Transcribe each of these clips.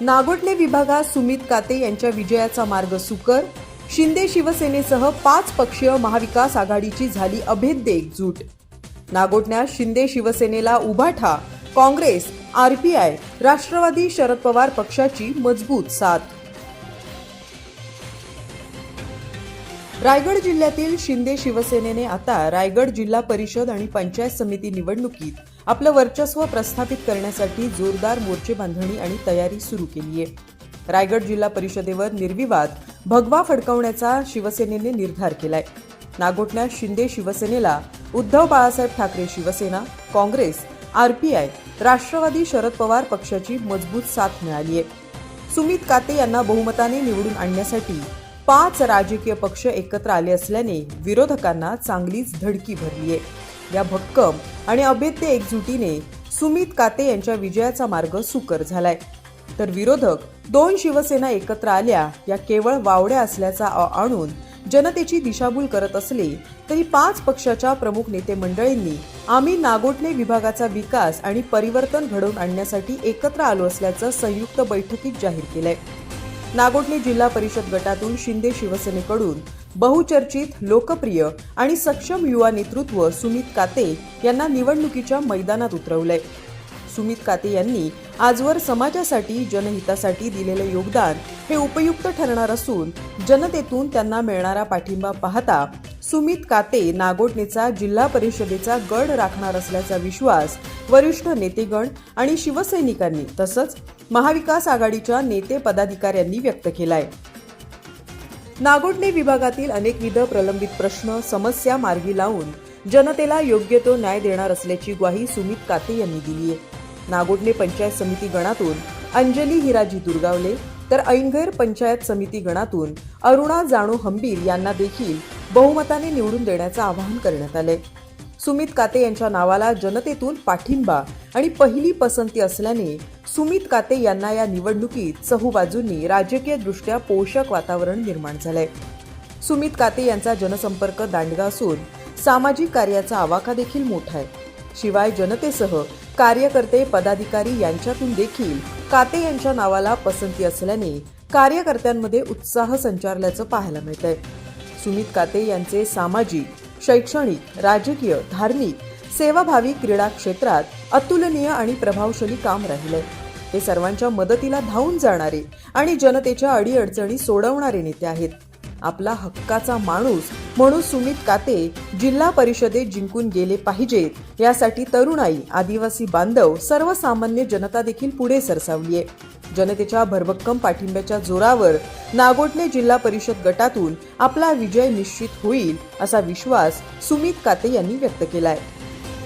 नागोटणे विभागात सुमित काते यांच्या विजयाचा मार्ग सुकर. शिंदे शिवसेनेसह पाच पक्षीय महाविकास आघाडीची झाली अभेद्य एकजूट. नागोटण्यात शिंदे शिवसेनेला उभाठा काँग्रेस आरपीआय राष्ट्रवादी शरद पवार पक्षाची मजबूत साथ. रायगड जिल्ह्यातील शिंदे शिवसेनेने आता रायगड जिल्हा परिषद आणि पंचायत समिती निवडणुकीत आपलं वर्चस्व प्रस्थापित करण्यासाठी जोरदार मोर्चे बांधणी आणि तयारी सुरू केली आहे रायगड जिल्हा परिषदेवर निर्विवाद भगवा फडकवण्याचा शिवसेनेने निर्धार केलाय. नागोठण्यात शिंदे शिवसेनेला उद्धव बाळासाहेब ठाकरे शिवसेना काँग्रेस आरपीआय राष्ट्रवादी शरद पवार पक्षाची मजबूत साथ मिळाली आहे सुमित काते यांना बहुमताने निवडून आणण्यासाठी पाच राजकीय पक्ष एकत्र आले असल्याने विरोधकांना चांगलीच धडकी भरली आहे या भक्कम आणि अभेद्य एकजुटीने सुमित काते यांच्या विजयाचा मार्ग सुकर झालाय. तर विरोधक दोन शिवसेना एकत्र आल्या या केवळ वावड्या असल्याचा आणून जनतेची दिशाभूल करत असले तरी पाच पक्षाच्या प्रमुख नेते मंडळींनी आम्ही नागोठणे विभागाचा विकास आणि परिवर्तन घडवून आणण्यासाठी एकत्र आलो असल्याचं संयुक्त बैठकीत जाहीर केलंय. नागोठणे जिल्हा परिषद गटातून शिंदे शिवसेनेकडून बहुचर्चित लोकप्रिय आणि सक्षम युवा नेतृत्व सुमित काते यांना निवडणुकीच्या मैदानात उतरवलंय. सुमित काते यांनी आजवर समाजासाठी जनहितासाठी दिलेले योगदान हे उपयुक्त ठरणार असून जनतेतून त्यांना मिळणारा पाठिंबा पाहता सुमित काते नागोटणेचा जिल्हा परिषदेचा गड राखणार असल्याचा विश्वास वरिष्ठ नेतेगण आणि शिवसैनिकांनी तसंच महाविकास आघाडीच्या नेते पदाधिकाऱ्यांनी व्यक्त केलाय. नागोठणे विभागातील अनेकविध प्रलंबित प्रश्न समस्या मार्गी लावून जनतेला योग्य तो न्याय देणार असल्याची ग्वाही सुमित काते यांनी दिली आहे. नागोठणे पंचायत समिती गणातून अंजली हिराजी दुर्गावले तर ऐनगैर पंचायत समिती गणातून अरुणा जाणू हंबीर यांना देखील बहुमताने निवडून देण्याचं आवाहन करण्यात आलंय. सुमित काते यांच्या नावाला जनतेतून पाठिंबा आणि पहिली पसंती असल्याने सुमित काते यांना या निवडणुकीत चहूबाजूंनी राजकीय दृष्ट्या पोषक वातावरण निर्माण झालंय. सुमित काते यांचा जनसंपर्क दांडगा असून सामाजिक कार्याचा आवाका देखील मोठा आहे. शिवाय जनतेसह कार्यकर्ते पदाधिकारी यांच्यातून देखील काते यांच्या नावाला पसंती असल्याने कार्यकर्त्यांमध्ये उत्साह संचारल्याचं पाहायला मिळतंय. सुमित काते यांचे सामाजिक शैक्षणिक राजकीय धार्मिक सेवाभावी क्रीडा क्षेत्रात अतुलनीय आणि प्रभावशाली काम राहिलंय ते सर्वांच्या मदतीला धावून जाणारे आणि जनतेच्या अडीअडचणी सोडवणारे नेते आहेत. आपला हक्काचा माणूस म्हणून सुमित काते जिल्हा परिषदेत जिंकून गेले पाहिजेत यासाठी तरुणाई आदिवासी बांधव सर्वसामान्य जनता देखील पुढे सरसावली आहे जनतेच्या भरभक्कम पाठिंब्याच्या जोरावर नागोठणे जिल्हा परिषद गटातून आपला विजय निश्चित होईल असा विश्वास सुमित काते यांनी व्यक्त केलाय.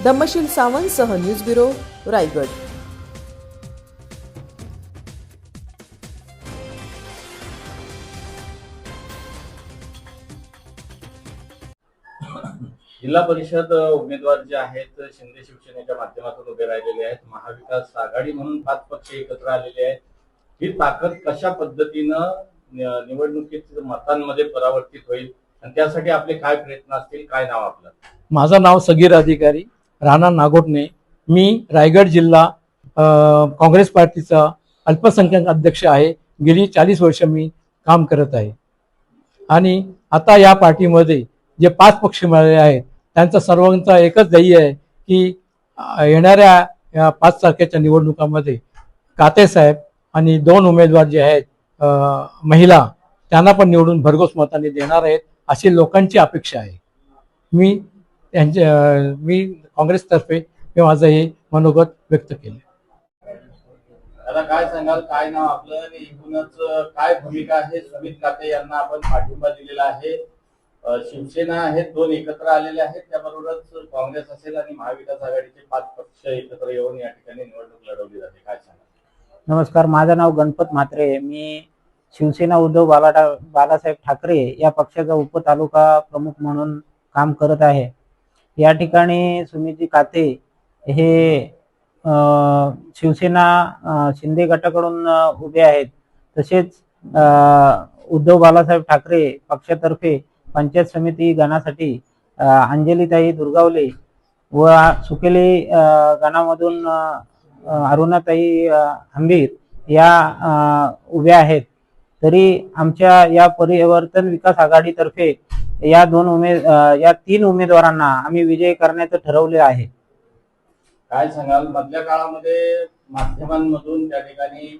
धम्मशील सावंत सह न्यूज ब्युरो रायगड. जिल्हा परिषद उमेदवार जे आहेत शिंदे शिवसेनेच्या माध्यमातून उभे राहिलेले आहेत. महाविकास आघाडी म्हणून पाच पक्ष एकत्र आलेले आहेत. ही ताकद कशा पद्धतीनं निवडणुकीत मतांमध्ये परावर्तित होईल? आणि त्यासाठी आपले काय प्रयत्न असतील? काय नाव आपलं? माझं नाव सगीर अधिकारी राणा नागोटणे. मी रायगड जिल्हा काँग्रेस पार्टीचा अल्पसंख्याक अध्यक्ष आहे. गेली चाळीस वर्ष मी काम करत आहे. आणि आता या पार्टीमध्ये जे पाच पक्ष मिळाले आहेत त्यांचा सर्वांचा एकच ध्येय आहे की येणाऱ्या या पाच तारखेच्या निवडणुकामध्ये काते साहेब आणि दोन उमेदवार जे आहेत महिला त्यांना पण निवडून भरघोस मताने देणार आहेत अशी लोकांची अपेक्षा आहे. मी त्यांच्या मी काँग्रेसतर्फे मी माझं हे मनोगत व्यक्त केलं. आता काय सांगाल? काय नाव आपलं? आणि एकूणच काय भूमिका आहे? सुमित काते यांना आपण पाठिंबा दिलेला आहे. शिवसेना आहेत दोन एकत्र आलेले आहेत. त्याबरोबरच काँग्रेस असेल आणि महाविकास आघाडीचे पाच पक्ष एकत्र येऊन या ठिकाणी निवडणूक लढवली जाते. काय सांगाल? नमस्कार माझं नाव गणपत म्हात्रे मी शिवसेना उद्धव बाला बालासाहेब ठाकरे या पक्षाचा उपतालुका प्रमुख म्हणून काम करत आहे. या ठिकाणी सुमितजी काते हे शिवसेना शिंदे गटाकडून उभे आहेत. तसेच उद्धव बालासाहेब ठाकरे पक्षातर्फे पंचायत समिती गणासाठी अंजलीताई दुर्गावले व सुकेली गणामधून अरुणाताई हंबीर या उभ्या आहेत. तरी आमच्या या परिवर्तन विकास आघाडीतर्फे या दोन उमेद या तीन उमेदवारांना आम्ही विजयी करण्याचं ठरवले आहे. काय सांगाल? मधल्या काळामध्ये माध्यमांमधून त्या ठिकाणी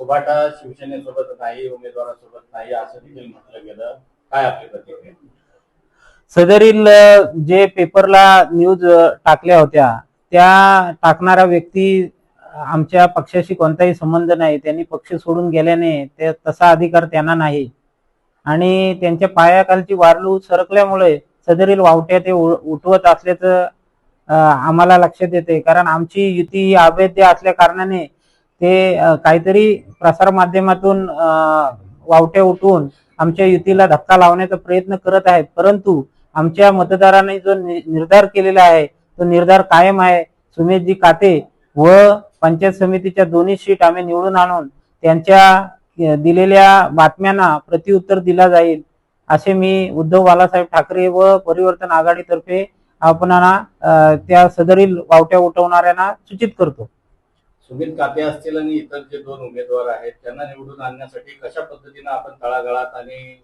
उभाटा शिवसेनेसोबत नाही उमेदवारासोबत नाही असं देखील म्हटलं गेलं. काय आपली प्रतिक्रिया? सदरील जे पेपरला न्यूज टाकल्या होत्या त्या टाकणारा व्यक्ती आमच्या पक्षाशी कोणताही संबंध नाही. त्यांनी पक्ष सोडून गेल्याने ते तसा अधिकार त्यांना नाही. आणि त्यांच्या पायाखालची वारलू सरकल्यामुळे सदरील वावट्या ते उठवत असल्याचं आम्हाला लक्षात येते कारण आमची युती ही अवैध असल्या कारणाने ते काहीतरी प्रसार माध्यमातून वावट्या उठवून आमच्या युतीला धक्का लावण्याचा प्रयत्न करत आहेत. परंतु आमच्या मतदारांनी जो नि- निर्धार केलेला आहे तो निर्धार कायम आहे. सुमेशजी काते व पंचायत समितीच्या दोन्ही सीट आम्ही निवडून आणून त्यांच्या दिलेल्या बातम्यांना प्रत्युत्तर दिला जाईल असे मी उद्धव बालासाहेब ठाकरे व परिवर्तन आघाडीतर्फे आपणाला त्या सदरील वावट्या उठवणाऱ्यांना सूचित करतो. सुनील काते असतील आणि इतर जे दोन उमेदवार आहेत त्यांना निवडून आणण्यासाठी कशा पद्धतीनं आपण तळागाळात आणि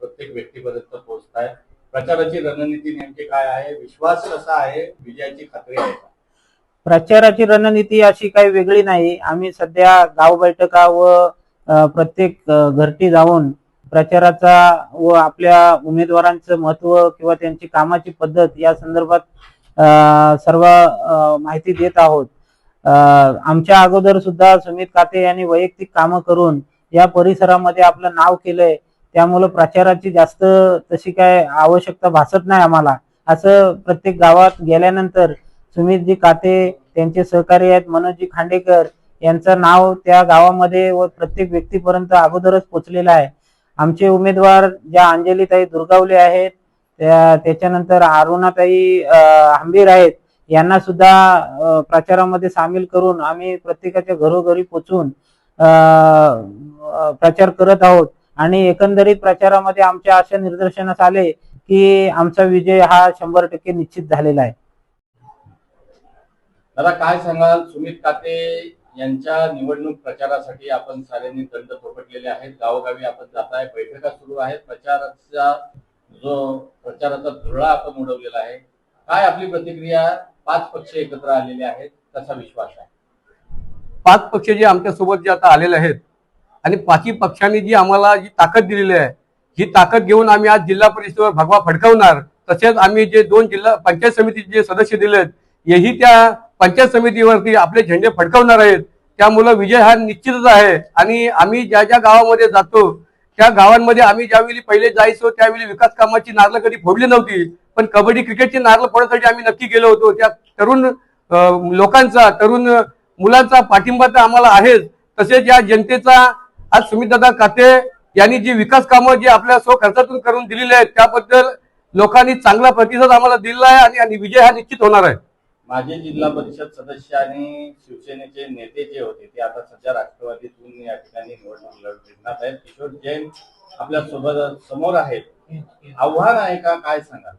प्रत्येक व्यक्तीपर्यंत पोहोचताय? प्रचाराची रणनीती नेमकी काय आहे? विश्वास कसा आहे? विजयाची खात्री आहे का? प्रचाराची रणनीती अशी काही वेगळी नाही. आम्ही सध्या गाव बैठका व प्रत्येक घरटी जाऊन प्रचाराचा व आपल्या उमेदवारांचं महत्त्व किंवा त्यांची कामाची पद्धत या संदर्भात सर्व माहिती देत आहोत. आमच्या अगोदर सुद्धा सुमित काते यांनी वैयक्तिक कामं करून या परिसरामध्ये आपलं नाव केलंय. त्यामुळं प्रचाराची जास्त तशी काय आवश्यकता भासत नाही आम्हाला. असं प्रत्येक गावात गेल्यानंतर सुमितजी काते त्यांचे सहकारी आहेत. मनोजजी खांडेकर यांचं नाव त्या गावामध्ये व प्रत्येक व्यक्तीपर्यंत अगोदरच पोचलेलं आहे. आमचे उमेदवार ज्या अंजलीताई दुर्गावले आहेत त्या त्याच्यानंतर अरुणाताई आंबीर आहेत यांना सुद्धा प्रचारामध्ये सामील करून आम्ही प्रत्येकाच्या घरोघरी पोचून प्रचार करत आहोत. आणि एकंदरीत प्रचारामध्ये आमच्या अशा निदर्शनास आले की आमचा विजय हा शंभर टक्के निश्चित झालेला आहे. दादा काय सांगाल? सुमित काते यांच्या निवडणूक प्रचारासाठी आपण साऱ्यांनी दंड थोपटलेले आहेत. गावोगावी आपण जात आहे. बैठका सुरू आहेत. प्रचाराचा जो प्रचाराचा धुरळा आपण उडवलेला आहे. काय आपली प्रतिक्रिया? पाच पक्ष एकत्र आलेले आहेत. तसा विश्वास आहे? पाच पक्ष जे आमच्यासोबत जे आता आलेले आहेत आणि पाचही पक्षांनी जी आम्हाला जी ताकद दिलेली आहे ही ताकद घेऊन आम्ही आज जिल्हा परिषदेवर भगवा फडकावणार. तसेच आम्ही जे दोन जिल्हा पंचायत समितीचे जे सदस्य आहेत हेही त्या पंचायत समितीवरती आपले झेंडे फडकवणार आहेत. त्यामुळं विजय हा निश्चितच आहे. आणि आम्ही ज्या ज्या गावामध्ये जातो त्या गावांमध्ये आम्ही ज्यावेळी पहिले जायचो त्यावेळी विकास कामाची नारळं कधी फोडली नव्हती. पण कबड्डी क्रिकेटची नारळं फोडण्यासाठी आम्ही नक्की गेलो होतो. त्या तरुण लोकांचा तरुण मुलांचा पाठिंबा तर आम्हाला आहेच. तसेच या जनतेचा आज सुमितदादा काते यांनी जी विकास कामं जी आपल्या स्व खर्चातून करून दिलेली आहेत त्याबद्दल लोकांनी चांगला प्रतिसाद आम्हाला दिलेला आहे आणि- आणि विजय हा निश्चित होणार आहे. माजी जिल्हा परिषद सदस्य आणि शिवसेनेचे नेते जे होते ते आता सध्या राष्ट्रवादीतून या ठिकाणी निवडणूक लढणार आहेत. किशोर जैन आपल्यासोबत समोर आहेत. आव्हान आहे का? काय सांगा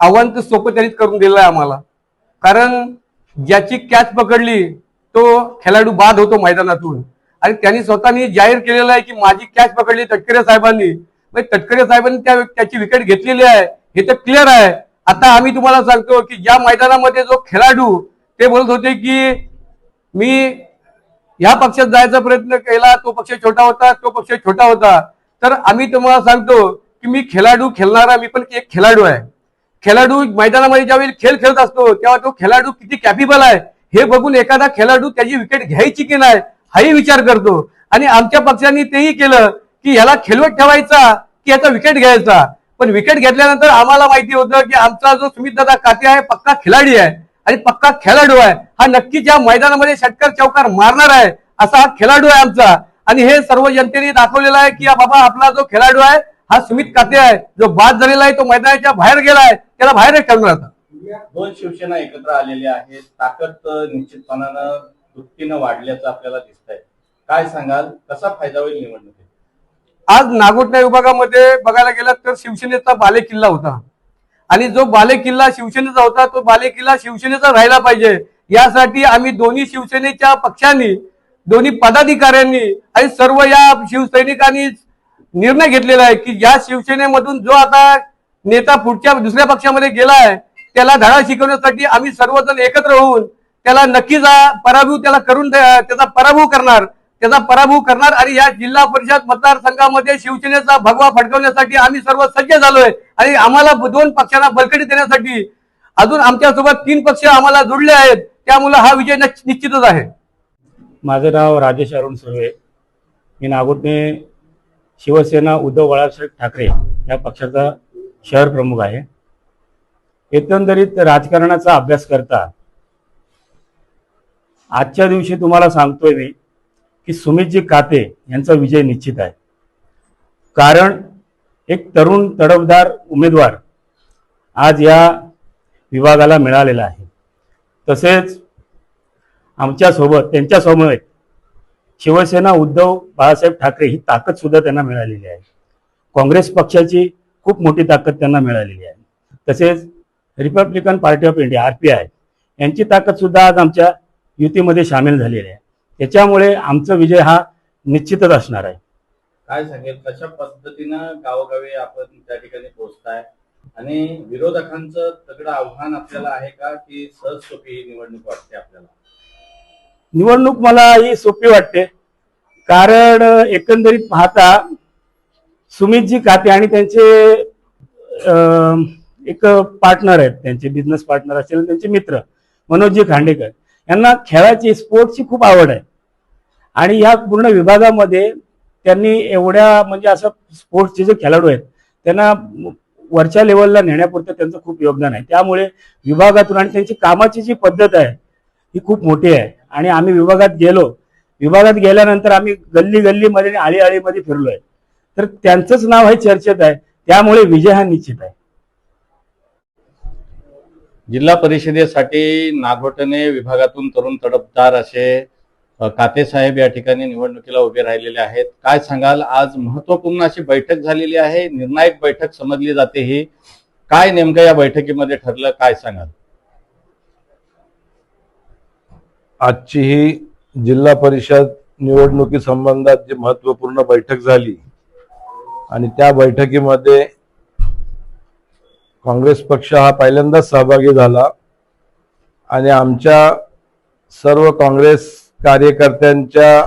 आव्हान तर सोपं त्यांनीच करून दिलं आहे आम्हाला. कारण ज्याची कॅच पकडली तो खेळाडू बाद होतो मैदानातून. आणि त्यांनी स्वतःनी जाहीर केलेलं आहे की माझी कॅच पकडली तटकरे साहेबांनी. म्हणजे तटकरे साहेबांनी त्या त्याची विकेट घेतलेली आहे. हे तर क्लिअर आहे. आता आम्ही तुम्हाला सांगतो की ज्या मैदानामध्ये जो खेळाडू ते बोलत होते की मी ह्या पक्षात जायचा प्रयत्न केला तो पक्ष छोटा होता तो पक्ष छोटा होता. तर आम्ही तुम्हाला सांगतो की मी खेळाडू खेळणारा मी पण एक खेळाडू आहे. खेळाडू मैदानामध्ये ज्यावेळी खेळ खेळत असतो तेव्हा तो खेळाडू किती कॅपेबल आहे हे बघून एखादा खेळाडू त्याची विकेट घ्यायची की नाही हाही विचार करतो. आणि आमच्या पक्षांनी तेही केलं की ह्याला खेळवत ठेवायचा की याचा विकेट घ्यायचा. पण विकेट घेतल्यानंतर आम्हाला माहिती होतं की आमचा जो सुमित दादा काते आहे पक्का खिलाडी आहे आणि पक्का खेळाडू आहे हा नक्कीच या मैदानामध्ये षटकर चौकार मारणार आहे असा हा खेळाडू आहे आमचा. आणि हे सर्व जनतेने दाखवलेलं आहे की बाबा आपला जो खेळाडू आहे हा सुमित काते आहे. जो बाद झालेला आहे तो मैदानाच्या बाहेर गेला आहे त्याला बाहेरच ठेवणार आता. दोन शिवसेना एकत्र आलेल्या आहेत. ताकद निश्चितपणानं वृत्तीनं वाढल्याचं आपल्याला दिसतंय. काय सांगाल? कसा फायदा होईल निवडणुकीत? आज नागोठणा विभागामध्ये बघायला गेलात तर शिवसेनेचा बाले किल्ला होता. आणि जो बाले किल्ला शिवसेनेचा होता तो बाले किल्ला शिवसेनेचा राहिला पाहिजे. यासाठी आम्ही दोन्ही शिवसेनेच्या पक्षांनी दोन्ही पदाधिकाऱ्यांनी आणि सर्व या शिवसैनिकांनी निर्णय घेतलेला आहे की या शिवसेनेमधून जो आता नेता पुढच्या दुसऱ्या पक्षामध्ये गेला आहे त्याला धडा शिकवण्यासाठी आम्ही सर्वजण एकत्र होऊन त्याला नक्कीच पराभव त्याला करून त्याचा पराभव करणार. त्याचा पराभव करणार आणि या जिल्हा परिषद मतदारसंघामध्ये शिवसेनेचा भगवा फडकवण्यासाठी आम्ही सर्व सज्ज झालोय. आणि आम्हाला दोन पक्षांना बळकटी देण्यासाठी अजून आमच्यासोबत तीन पक्ष आम्हाला जोडले आहेत. त्यामुळे हा विजय निश्चितच आहे. माझं नाव राजेश अरुण सुर्वे. मी नागोटने शिवसेना उद्धव बाळासाहेब ठाकरे या पक्षाचा शहर प्रमुख आहे. एकंदरीत राजकारणाचा अभ्यास करता आजच्या दिवशी तुम्हाला सांगतोय मी की सुमितजी काते यांचा विजय निश्चित आहे. कारण एक तरुण तडफदार उमेदवार आज या विभागाला मिळालेला आहे. तसेच आमच्यासोबत त्यांच्यासमवेत शिवसेना उद्धव बाळासाहेब ठाकरे ही ताकद सुद्धा त्यांना मिळालेली आहे. काँग्रेस पक्षाची खूप मोठी ताकद त्यांना मिळालेली आहे. तसेच Republican party of India R P I यांची ताकद सुद्धा आज आमच्या युतीमध्ये सामील झालेली आहे. त्याच्यामुळे आमचा विजय हा निश्चितच असणार आहे. काय सांगेल कशा पद्धतीनं गावोगावी आपण त्या ठिकाणी पोहोचताय? आणि विरोधकांचं तगडं आव्हान आपल्याला आहे का की सहज सोपी ही निवडणूक वाटते आपल्याला? निवडणूक मला ही सोपी वाटते. कारण एकंदरीत पाहता सुमितजी काते आणि त्यांचे एक पार्टनर आहेत. त्यांचे बिझनेस पार्टनर असेल त्यांचे मित्र मनोजजी खांडेकर. यांना खेळाची स्पोर्ट्सची खूप आवड आहे. आणि या पूर्ण विभागामध्ये त्यांनी एवढ्या म्हणजे असं स्पोर्ट्सचे जे खेळाडू आहेत त्यांना वरच्या लेवलला नेण्यापुरतं त्यांचं खूप योगदान आहे. त्यामुळे विभागातून आणि त्यांची कामाची जी पद्धत आहे ही खूप मोठी आहे. आणि आम्ही विभागात गेलो. विभागात गेल्यानंतर आम्ही गल्ली गल्लीमध्ये आणि आळीआळीमध्ये फिरलोय. तर त्यांचंच नाव हे चर्चेत आहे. त्यामुळे विजय हा निश्चित आहे. जिल्हा परिषदेसाठी नागोटणे विभागातून तरुण तडफदार असे कातेसाहेब काते साहेब या ठिकाणी निवडणुकीला उभे राहिलेले आहेत. काय सांगाल? आज महत्त्वपूर्ण अशी बैठक झालेली आहे. निर्णायक बैठक समजली जाते ही. काय नेमकं या बैठकीमध्ये ठरलं? काय सांगाल? आजची ही जिल्हा परिषद निवडणुकी संबंधात जी महत्त्वपूर्ण बैठक झाली आणि त्या बैठकीमध्ये काँग्रेस पक्ष हा पहिल्यांदाच सहभागी झाला आणि आमच्या सर्व काँग्रेस कार्यकर्त्यांच्या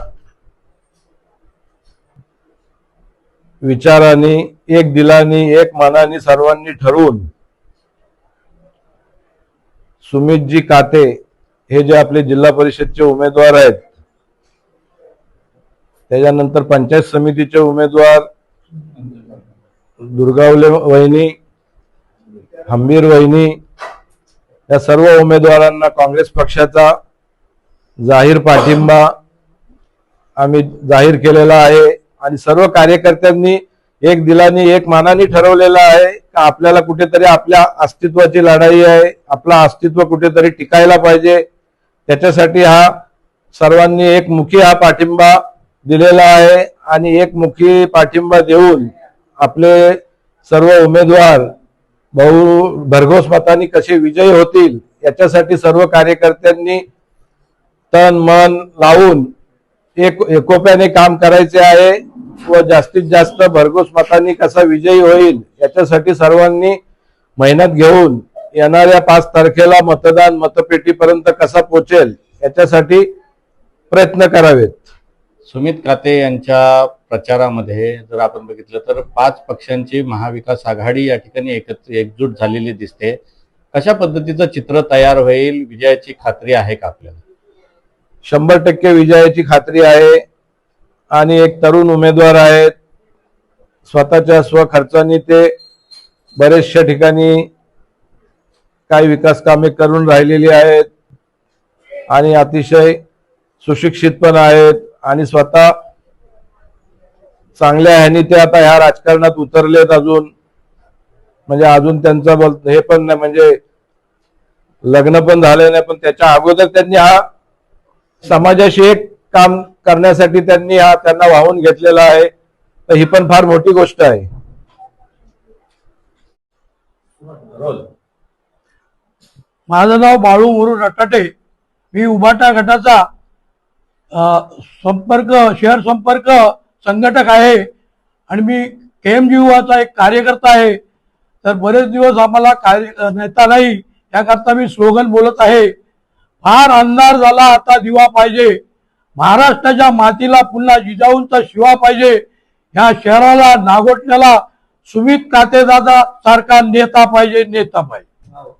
विचाराने एक दिलानी एक मनाने सर्वांनी ठरवून सुमितजी काते हे जे आपले जिल्हा परिषदचे उमेदवार आहेत त्याच्यानंतर पंचायत समितीचे उमेदवार दुर्गावले वहिनी हंबीर वहिनी या सर्व उमेदवारांना काँग्रेस पक्षाचा जाहीर पाठिंबा आम्ही जाहीर केलेला आहे. आणि सर्व कार्यकर्त्यांनी एक दिलानी एक मानाने ठरवलेला आहे का आपल्याला कुठेतरी आपल्या अस्तित्वाची लढाई आहे आपला अस्तित्व कुठेतरी टिकायला पाहिजे. त्याच्यासाठी हा सर्वांनी एकमुखी हा पाठिंबा दिलेला आहे. आणि एकमुखी पाठिंबा देऊन आपले सर्व उमेदवार भाऊ भरघोस मतांनी कसे विजयी होतील याच्यासाठी सर्व कार्यकर्त्यांनी तन मन लावून एक एकोप्याने काम करायचे आहे व जास्तीत जास्त भरघोस मतांनी कसा विजयी होईल याच्यासाठी सर्वांनी मेहनत घेऊन येणाऱ्या पाच तारखेला मतदान मतपेटीपर्यंत कसा पोचेल याच्यासाठी प्रयत्न करावेत. सुमित काते यांच्या प्रचारामध्ये जर आपण बघितलं तर पाच पक्षांची महाविकास आघाडी या ठिकाणी एकत्र एकजूट झालेली दिसते. कशा पद्धतीचं चित्र तयार होईल? विजयाची खात्री आहे का आपल्याला? शंभर टक्के विजयाची खात्री आहे. आणि एक तरुण उमेदवार आहेत. स्वतःच्या स्वखर्चाने ते बरेचशा ठिकाणी काही विकास कामे करून राहिलेली आहेत. आणि अतिशय सुशिक्षित पण आहेत. आणि स्वतः चांगल्या ह्यानी ते आता ह्या राजकारणात उतरलेत अजून. म्हणजे अजून त्यांचं बोल हे पण नाही म्हणजे लग्न पण झालं नाही पण त्याच्या अगोदर त्यांनी हा समाजाशी एक काम करण्यासाठी त्यांनी हा त्यांना वाहून घेतलेला आहे. तर ही पण फार मोठी गोष्ट आहे. माझं नाव बाळू मुरू रटाटे. मी उबाटा गटाचा संपर्क शहर संपर्क संघटक आहे आणि मी के एम जी चा एक कार्यकर्ता आहे. तर बरेच दिवस आम्हाला कार्य नेता नाही याकरता मी स्लोगन बोलत आहे. फार अंधार झाला आता दिवा पाहिजे. महाराष्ट्राच्या मातीला पुन्हा जिजाऊंचा शिवा पाहिजे. ह्या शहराला नागोठण्याला सुमित कातेदादा सारखा नेता पाहिजे नेता पाहिजे. हो.